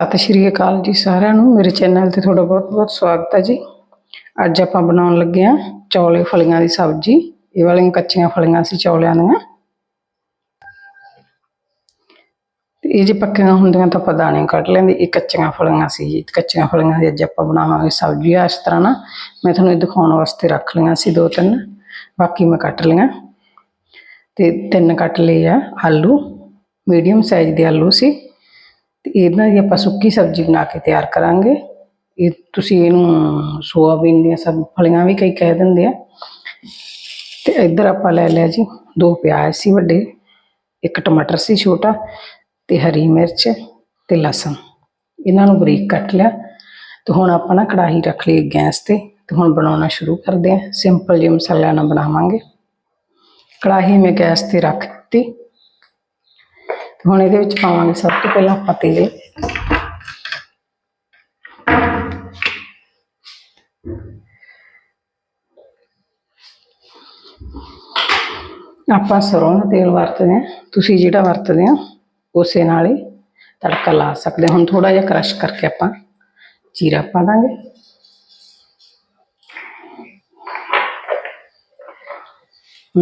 ਸਤਿ ਸ਼੍ਰੀ ਅਕਾਲ ਜੀ ਸਾਰਿਆਂ ਨੂੰ। ਮੇਰੇ ਚੈਨਲ ਤੇ ਤੁਹਾਡਾ ਬਹੁਤ-ਬਹੁਤ ਸਵਾਗਤ ਹੈ ਜੀ। ਅੱਜ ਆਪਾਂ ਬਣਾਉਣ ਲੱਗੇ ਹਾਂ ਚੌਲੇ ਫਲੀਆਂ ਦੀ ਸਬਜ਼ੀ। ਇਹ ਵਾਲੀਆਂ ਕੱਚੀਆਂ ਫਲੀਆਂ ਸੀ ਚੌਲਿਆਂ ਦੀਆਂ। ਤੇ ਇਹ ਜੇ ਪੱਕੀਆਂ ਹੁੰਦੀਆਂ ਤਾਂ ਆਪਾਂ ਦਾਣੇ ਕੱਢ ਲੈਂਦੇ। ਇਹ ਕੱਚੀਆਂ ਫਲੀਆਂ ਸੀ ਜੀ। ਕੱਚੀਆਂ ਫਲੀਆਂ ਦੀ ਅੱਜ ਆਪਾਂ ਬਣਾਵਾਂਗੇ ਸਬਜ਼ੀ। ਆ ਇਸ ਤਰ੍ਹਾਂ ਨਾ ਮੈਂ ਤੁਹਾਨੂੰ ਇਹ ਦਿਖਾਉਣ ਵਾਸਤੇ ਰੱਖ ਲਈਆਂ ਸੀ ਦੋ ਤਿੰਨ। ਬਾਕੀ ਮੈਂ ਕੱਟ ਲਈਆਂ। ਤੇ ਤਿੰਨ ਕੱਟ ਲਏ ਆ ਆਲੂ। ਮੀਡੀਅਮ ਸਾਈਜ਼ ਦੇ ਆਲੂ ਸੀ। ਤੇ ਇਹਨਾਂ ਦੀ ਆਪਾਂ ਸੁੱਕੀ ਸਬਜ਼ੀ ਬਣਾ ਕੇ ਤਿਆਰ ਕਰਾਂਗੇ। ਇਹ ਤੁਸੀਂ ਇਹਨੂੰ ਸੋਆਬੀਨ ਦੀਆਂ ਸਭ ਫਲੀਆਂ ਵੀ ਕਈ ਕਹਿ ਦਿੰਦੇ ਆ। ਤੇ ਇੱਧਰ ਆਪਾਂ ਲੈ ਲਿਆ ਜੀ ਦੋ ਪਿਆਜ਼ ਸੀ ਵੱਡੇ, ਇੱਕ ਟਮਾਟਰ ਸੀ ਛੋਟਾ ਤੇ ਹਰੀ ਮਿਰਚ ਤੇ ਲਸਣ। ਇਹਨਾਂ ਨੂੰ ਬਰੀਕ ਕੱਟ ਲਿਆ। ਤੇ ਹੁਣ ਆਪਾਂ ਨਾ ਕੜਾਹੀ ਰੱਖ ਲਈ ਗੈਸ ਤੇ। ਤੇ ਹੁਣ ਬਣਾਉਣਾ ਸ਼ੁਰੂ ਕਰਦੇ ਹਾਂ ਸਿੰਪਲ ਜਿਹੇ ਮਸਾਲਿਆਂ ਨਾਲ ਬਣਾਵਾਂਗੇ। ਕੜਾਹੀ ਮੈਂ ਗੈਸ ਤੇ ਰੱਖ ਦਿੱਤੀ। ਹੁਣ ਇਹਦੇ ਵਿੱਚ ਪਾਵਾਂਗੇ ਸਭ ਤੋਂ ਪਹਿਲਾਂ ਆਪਾਂ ਤੇਲ। ਆਪਾਂ ਸਰੋਂ ਦਾ ਤੇਲ ਵਰਤਦੇ ਹਾਂ। ਤੁਸੀਂ ਜਿਹੜਾ ਵਰਤਦੇ ਹੋ, ਉਸੇ ਨਾਲ ਹੀ ਤੜਕਾ ਲਾ ਸਕਦੇ ਹੁਣ ਥੋੜਾ ਜਿਹਾ ਕ੍ਰਸ਼ ਕਰਕੇ ਆਪਾਂ ਜੀਰਾ ਪਾ ਦਾਂਗੇ।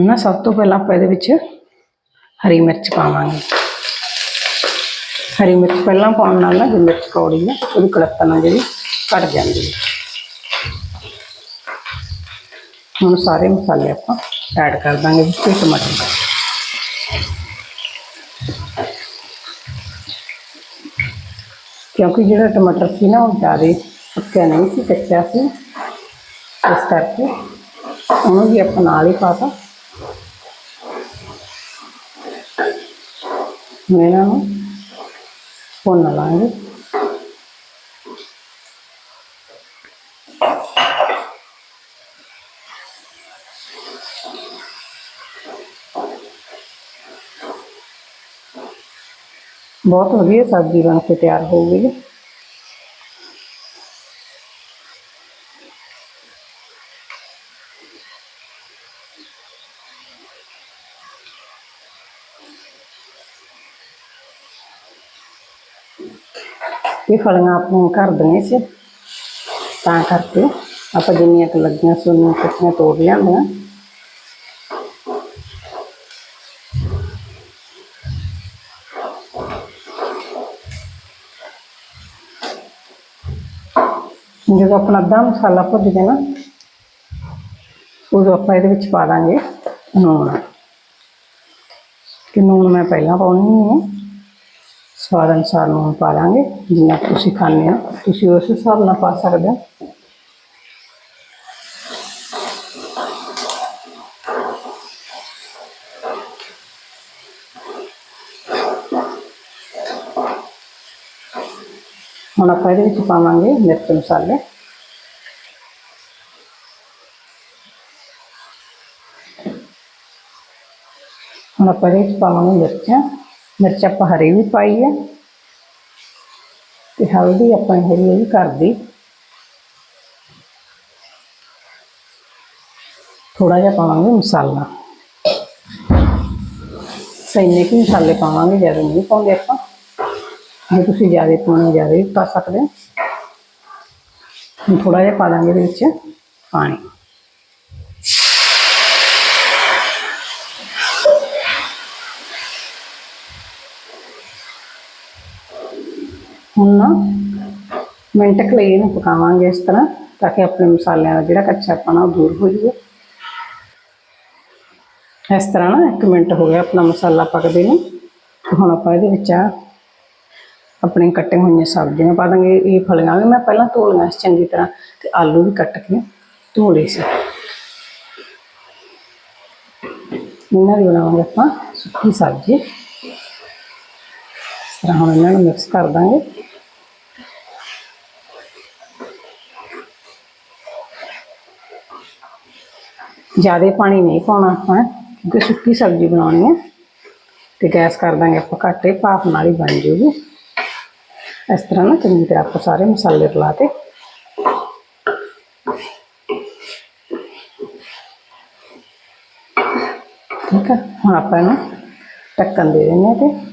ਨਾ ਸਭ ਤੋਂ ਪਹਿਲਾਂ ਆਪਾਂ ਇਹਦੇ ਵਿੱਚ ਹਰੀ ਮਿਰਚ ਪਾਵਾਂਗੇ। ਹਰੀ ਮਿਰਚ ਪਹਿਲਾਂ ਪਾਉਣ ਨਾਲ ਨਾ ਜੋ ਮਿਰਚ ਕੌੜੀ ਹੈ ਉਹਦੀ ਕੜਕਣ ਜਿਹੜੀ ਘਟ ਜਾਂਦੀ ਹੈ ਹੁਣ ਸਾਰੇ ਮਸਾਲੇ ਆਪਾਂ ਐਡ ਕਰ ਦਾਂਗੇ ਵਿੱਚ ਤੇ ਟਮਾਟਰ ਕਿਉਂਕਿ ਜਿਹੜਾ ਟਮਾਟਰ ਸੀ ਨਾ ਉਹ ਜ਼ਿਆਦਾ ਪੱਕਿਆ ਨਹੀਂ ਸੀ ਕੱਚਾ ਸੀ ਇਸ ਕਰਕੇ ਉਹਨੂੰ ਵੀ ਆਪਾਂ ਨਾਲ ਹੀ ਪਾਤਾ ਹੁਣ ਇਹਨਾਂ ਨੂੰ ਭੁੰਨ ਲਾਂਗੇ ਬਹੁਤ ਵਧੀਆ ਸਬਜ਼ੀ ਬਣ ਕੇ ਤਿਆਰ ਹੋ ਗਈ ਹੈ ਇਹ ਫਲੀਆਂ ਆਪਾਂ ਘਰ ਦੀਆਂ ਸੀ ਤਾਂ ਕਰਕੇ ਆਪਾਂ ਜਿੰਨੀਆਂ ਕੁ ਲੱਗੀਆਂ ਸੀ ਉਹਨੀਆਂ ਕੱਟੀਆਂ ਤੋੜ ਲਿਆਂਦੀਆਂ ਜਦੋਂ ਆਪਣਾ ਅੱਧਾ ਮਸਾਲਾ ਭੁੱਜ ਗਿਆ ਨਾ ਉਦੋਂ ਆਪਾਂ ਇਹਦੇ ਵਿੱਚ ਪਾ ਦਾਂਗੇ ਨੂਣ ਕਿ ਨੂਣ ਮੈਂ ਪਹਿਲਾਂ ਪਾਉਣੀ ਹੈ ਸਵਾਦ ਅਨੁਸਾਰ ਨੂਣ ਪਾ ਲਾਂਗੇ ਜਿੰਨਾ ਕੁ ਤੁਸੀਂ ਖਾਂਦੇ ਹੋ ਤੁਸੀਂ ਉਸ ਹਿਸਾਬ ਨਾਲ ਪਾ ਸਕਦੇ ਹੋ ਹੁਣ ਆਪਾਂ ਇਹਦੇ ਵਿੱਚ ਪਾਵਾਂਗੇ ਮਿਰਚ ਮਸਾਲੇ ਹੁਣ ਆਪਾਂ ਇਹਦੇ ਵਿੱਚ ਪਾਵਾਂਗੇ ਮਿਰਚਾਂ ਮਿਰਚ ਆਪਾਂ ਹਰੀ ਵੀ ਪਾਈ ਹੈ ਤੇ ਹਲਦੀ ਆਪਾਂ ਹਰੀ ਵੀ ਕਰਦੀ ਥੋੜਾ ਜਿਹਾ ਪਾਵਾਂਗੇ ਮਸਾਲਾ ਸੈਨੇ ਕੀ ਮਸਾਲੇ ਪਾਵਾਂਗੇ ਜ਼ਿਆਦਾ ਨਹੀਂ ਪਾਉਂਦੇ ਆਪਾਂ ਜੇ ਤੁਸੀਂ ਜ਼ਿਆਦਾ ਪਾਉਣੇ ਜ਼ਿਆਦਾ ਵੀ ਪਾ ਸਕਦੇ ਹੋ ਹੁਣ ਥੋੜਾ ਜਿਹਾ ਪਾ ਦਾਂਗੇ ਇਹਦੇ ਵਿੱਚ ਪਾਣੀ ਹੁਣ ਨਾ ਮਿੰਟ ਕੁ ਲਈ ਇਹਨੂੰ ਪਕਾਵਾਂਗੇ ਇਸ ਤਰ੍ਹਾਂ, ਤਾਂ ਕਿ ਆਪਣੇ ਮਸਾਲਿਆਂ ਦਾ ਜਿਹੜਾ ਕੱਚਾਪਣ ਆ ਉਹ ਦੂਰ ਹੋ ਜਾਵੇ। ਇਸ ਤਰ੍ਹਾਂ ਨਾ 1 ਮਿੰਟ ਹੋ ਗਿਆ ਆਪਣਾ ਮਸਾਲਾ ਪੱਕਦੇ ਨੂੰ। ਤੇ ਹੁਣ ਆਪਾਂ ਇਹਦੇ ਵਿੱਚ ਆ ਆਪਣੇ ਕੱਟੇ ਹੋਈਆਂ ਸਬਜ਼ੀਆਂ ਪਾ ਦਾਂਗੇ, ਇਹ ਫਲੀਆਂ ਵੀ ਮੈਂ ਪਹਿਲਾਂ ਧੋ ਲਈਆਂ ਸੀ ਚੰਗੀ ਤਰ੍ਹਾਂ, ਤੇ ਆਲੂ ਵੀ ਕੱਟ ਕੇ ਧੋ ਲਏ ਸੀ। ਇਹਨਾਂ ਦੀ ਬਣਾਵਾਂਗੇ ਆਪਾਂ ਸੁੱਕੀ ਸਬਜ਼ੀ। ਇਸ ਤਰ੍ਹਾਂ ਹੁਣ ਇਹਨਾਂ ਨੂੰ ਮਿਕਸ ਕਰ ਦਾਂਗੇ ਜ਼ਿਆਦਾ ਪਾਣੀ ਨਹੀਂ ਪਾਉਣਾ ਆਪਾਂ ਕਿਉਂਕਿ ਸੁੱਕੀ ਸਬਜ਼ੀ ਬਣਾਉਣੀ ਹੈ ਤੇ ਗੈਸ ਕਰ ਦਾਂਗੇ ਆਪਾਂ ਘੱਟੇ ਭਾਫ ਨਾਲ ਹੀ ਬਣ ਜੂਗੀ ਇਸ ਤਰ੍ਹਾਂ ਨਾ ਚੰਗੀ ਤਰ੍ਹਾਂ ਆਪਾਂ ਸਾਰੇ ਮਸਾਲੇ ਰਲਾ ਤੇ ਠੀਕ ਹੈ ਹੁਣ ਆਪਾਂ ਇਹਨੂੰ ਢੱਕਣ ਦੇ ਦਿੰਦੇ ਹਾਂ ਤੇ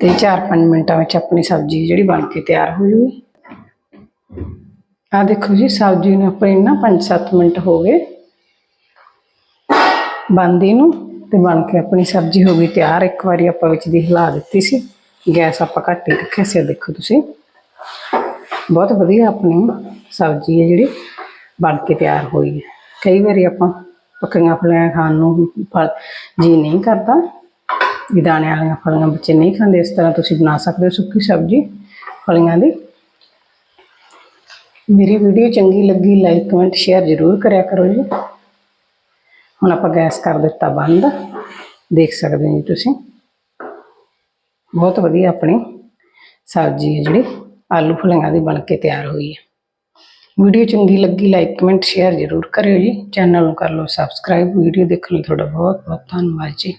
ਤੇ 4-5 ਮਿੰਟਾਂ ਵਿੱਚ ਆਪਣੀ ਸਬਜ਼ੀ ਜਿਹੜੀ ਬਣ ਕੇ ਤਿਆਰ ਹੋ ਜੂਗੀ। ਆ ਦੇਖੋ ਜੀ, ਸਬਜ਼ੀ ਨੂੰ ਆਪਣੀ ਨਾ 5-7 ਮਿੰਟ ਹੋ ਗਏ। ਬੰਦੀ ਨੂੰ ਤੇ ਬਣ ਕੇ ਆਪਣੀ ਸਬਜ਼ੀ ਹੋ ਗਈ ਤਿਆਰ। ਇੱਕ ਵਾਰੀ ਆਪਾਂ ਵਿੱਚ ਦੀ ਹਿਲਾ ਦਿੱਤੀ ਸੀ। ਗੈਸ ਆਪਾਂ ਘੱਟ ਹੀ ਰੱਖਿਆ ਸੀ ਦੇਖੋ ਤੁਸੀਂ। ਬਹੁਤ ਵਧੀਆ ਆਪਣੀ ਸਬਜ਼ੀ ਹੈ ਜਿਹੜੀ ਬਣ ਕੇ ਤਿਆਰ ਹੋਈ ਹੈ। ਕਈ ਵਾਰੀ ਆਪਾਂ ਪੱਕੀਆਂ ਫਲੀਆਂ ਖਾਣ ਨੂੰ ਫਲ ਜੀ ਨਹੀਂ ਕਰਦਾ। ਵੀ ਦਾਣੇ ਵਾਲੀਆਂ ਫਲੀਆਂ ਬੱਚੇ ਨਹੀਂ ਖਾਂਦੇ, ਇਸ ਤਰ੍ਹਾਂ ਤੁਸੀਂ ਬਣਾ ਸਕਦੇ ਹੋ ਸੁੱਕੀ ਸਬਜ਼ੀ ਫਲੀਆਂ ਦੀ। ਮੇਰੀ ਵੀਡੀਓ ਚੰਗੀ ਲੱਗੀ ਲਾਈਕ ਕਮੈਂਟ ਸ਼ੇਅਰ ਜ਼ਰੂਰ ਕਰਿਆ ਕਰੋ ਜੀ। ਹੁਣ ਆਪਾਂ ਗੈਸ ਕਰ ਦਿੱਤਾ ਬੰਦ, ਦੇਖ ਸਕਦੇ ਹੋ ਜੀ ਤੁਸੀਂ। ਬਹੁਤ ਵਧੀਆ ਆਪਣੀ ਸਬਜ਼ੀ ਹੈ ਜਿਹੜੀ, ਆਲੂ ਫਲੀਆਂ ਦੀ ਬਣ ਕੇ ਤਿਆਰ ਹੋਈ ਹੈ। ਵੀਡੀਓ ਚੰਗੀ ਲੱਗੀ ਲਾਈਕ ਕਮੈਂਟ ਸ਼ੇਅਰ ਜ਼ਰੂਰ ਕਰਿਓ ਜੀ। ਚੈਨਲ ਨੂੰ ਕਰ ਲਓ ਸਬਸਕ੍ਰਾਈਬ ਵੀਡੀਓ ਦੇਖਣ ਲਈ ਤੁਹਾਡਾ ਬਹੁਤ ਬਹੁਤ ਧੰਨਵਾਦ ਜੀ।